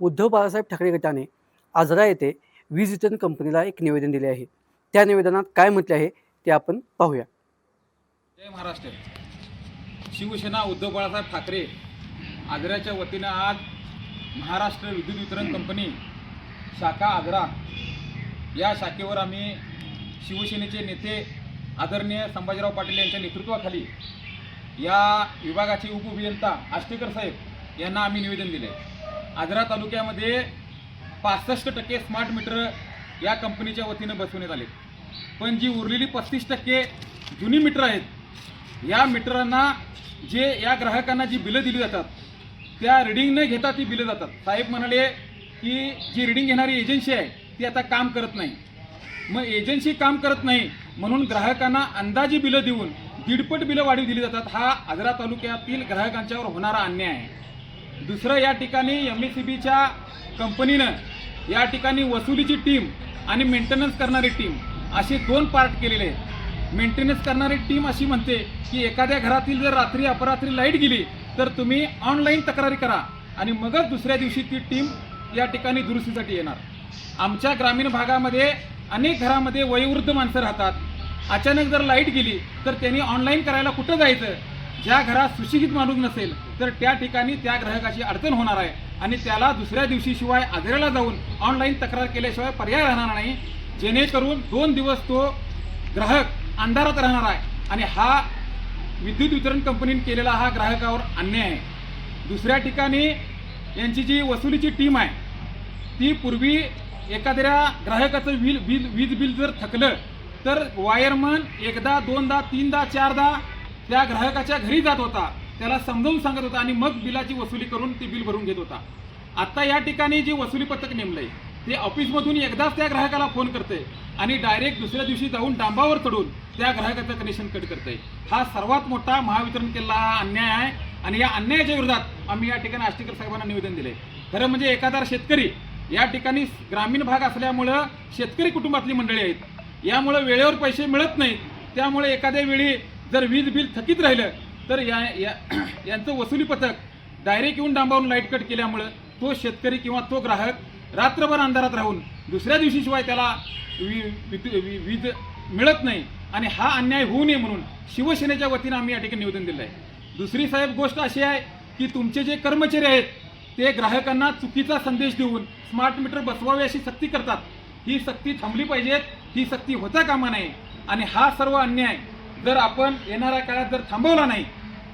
उद्धव बाळासाहेब ठाकरे गटाने आजरा येथे वीज वितरण कंपनीला एक निवेदन दिले आहे. त्या निवेदनात काय म्हटले आहे ते आपण पाहूया. जय महाराष्ट्र. शिवसेना उद्धव बाळासाहेब ठाकरे आजऱ्याच्या वतीनं आज महाराष्ट्र विद्युत वितरण कंपनी शाखा आग्रा या शाखेवर आम्ही शिवसेनेचे नेते आदरणीय संभाजीराव पाटील यांच्या नेतृत्वाखाली या विभागाचे उपअभियंता आष्टेकर साहेब यांना आम्ही निवेदन दिले आजरा तालुक्यामध्ये पासष्ट टक्के स्मार्ट मीटर या कंपनीच्या वतीनं बसवण्यात आले पण जी उरलेली पस्तीस टक्के जुनी मीटर आहेत या मीटरांना जे या ग्राहकांना जी बिलं दिली जातात त्या रिडिंग न घेता ती बिलं जातात. साहेब म्हणाले की जी रिडिंग घेणारी एजन्सी आहे ती आता काम करत नाही. मग एजन्सी काम करत नाही म्हणून ग्राहकांना अंदाजी बिलं देऊन दीडपट बिलं वाढीव दिली जातात हा आजरा तालुक्यातील ग्राहकांच्यावर होणारा अन्याय आहे. दुसरं या ठिकाणी एम एस सी बीच्या कंपनीनं या ठिकाणी वसुलीची टीम आणि मेंटेनन्स करणारी टीम असे दोन पार्ट केलेले आहेत. मेंटेनन्स करणारी टीम अशी म्हणते की एखाद्या घरातील जर रात्री अपरात्री लाइट गेली तर तुम्ही ऑनलाईन तक्रारी करा आणि मगच दुसऱ्या दिवशी ती टीम या ठिकाणी दुरुस्तीसाठी येणार. आमच्या ग्रामीण भागामध्ये अनेक घरामध्ये वयोवृद्ध माणसं राहतात. अचानक जर लाइट गेली तर त्यांनी ऑनलाईन करायला कुठं जायचं? ज्या घरात सुशिक्षित माणूस नसेल तर त्या ठिकाणी त्या ग्राहकाची अडचण होणार आहे. आणि त्याला दुसऱ्या दिवशी शिवाय जाऊन ऑनलाईन तक्रार केल्याशिवाय पर्याय राहणार नाही. जेणेकरून दोन दिवस तो ग्राहक अंधारात राहणार आहे. आणि हा विद्युत वितरण कंपनीने केलेला हा ग्राहकावर अन्याय आहे. दुसऱ्या ठिकाणी यांची जी वसुलीची टीम आहे ती पूर्वी एखाद्या ग्राहकाचं वीज बिल वीज बिल जर थकलं तर वायरमन एकदा दोनदा तीनदा चारदा त्या ग्राहकाच्या घरी जात होता. त्याला समजावून सांगत होता आणि मग बिलाची वसुली करून ते बिल भरून घेत होता. आता या ठिकाणी जे वसुली पथक नेमलंय ते ऑफिसमधून एकदाच त्या ग्राहकाला फोन करते आणि डायरेक्ट दुसऱ्या दिवशी जाऊन डांबावर चढून त्या ग्राहकाचं कनेक्शन कट करते. हा सर्वात मोठा महावितरण केलेला हा अन्याय आहे आणि या अन्यायाच्या विरोधात आम्ही या ठिकाणी आष्टीकर साहेबांना निवेदन दिले खरं म्हणजे एखादा शेतकरी या ठिकाणी ग्रामीण भाग असल्यामुळं शेतकरी कुटुंबातली मंडळी आहेत. यामुळं वेळेवर पैसे मिळत नाहीत. त्यामुळे एखाद्या वेळी जर वीज बिल थकीत राहिलं तर या या- यांचं वसुली पथक डायरेक्ट येऊन डांबावून लाइट कट केल्यामुळं तो शेतकरी किंवा तो ग्राहक रात्रभर अंधारात राहून दुसऱ्या दिवशीशिवाय त्याला वी- वी- वीज मिळत नाही आणि हा अन्याय होऊ नये म्हणून शिवसेनेच्या वतीनं आम्ही या ठिकाणी निवेदन दिलं आहे दुसरी साहेब गोष्ट अशी आहे की तुमचे जे कर्मचारी आहेत ते ग्राहकांना चुकीचा संदेश देऊन स्मार्ट मीटर बसवावे अशी सक्ती करतात. ही सक्ती थांबली पाहिजेत ही सक्ती होता कामा नये. आणि हा सर्व अन्याय जर आपण येणाऱ्या काळात जर थांबवला नाही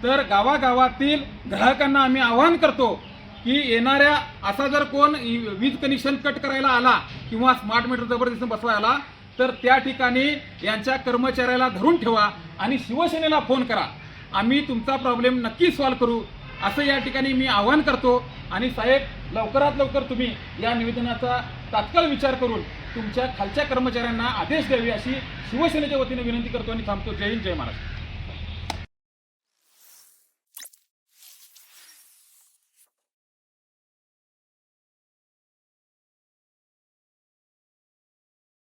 तर गावागावातील ग्राहकांना आम्ही आवाहन करतो की येणाऱ्या असा जर कोण वीज कनेक्शन कट करायला आला किंवा स्मार्ट मीटर जबरदस्ती बसवायला आला तर त्या ठिकाणी यांच्या कर्मचाऱ्याला धरून ठेवा आणि शिवसेनेला फोन करा. आम्ही तुमचा प्रॉब्लेम नक्की सॉल्व्ह करू असं या ठिकाणी मी आवाहन करतो. आणि साहेब लवकरात लवकर तुम्ही या निवेदनाचा तात्काळ विचार करून तुमच्या खालच्या कर्मचाऱ्यांना आदेश द्यावे अशी शिवसेनेच्या वतीने विनंती करतो आणि थांबतो. जय हिंद जय महाराष्ट्र.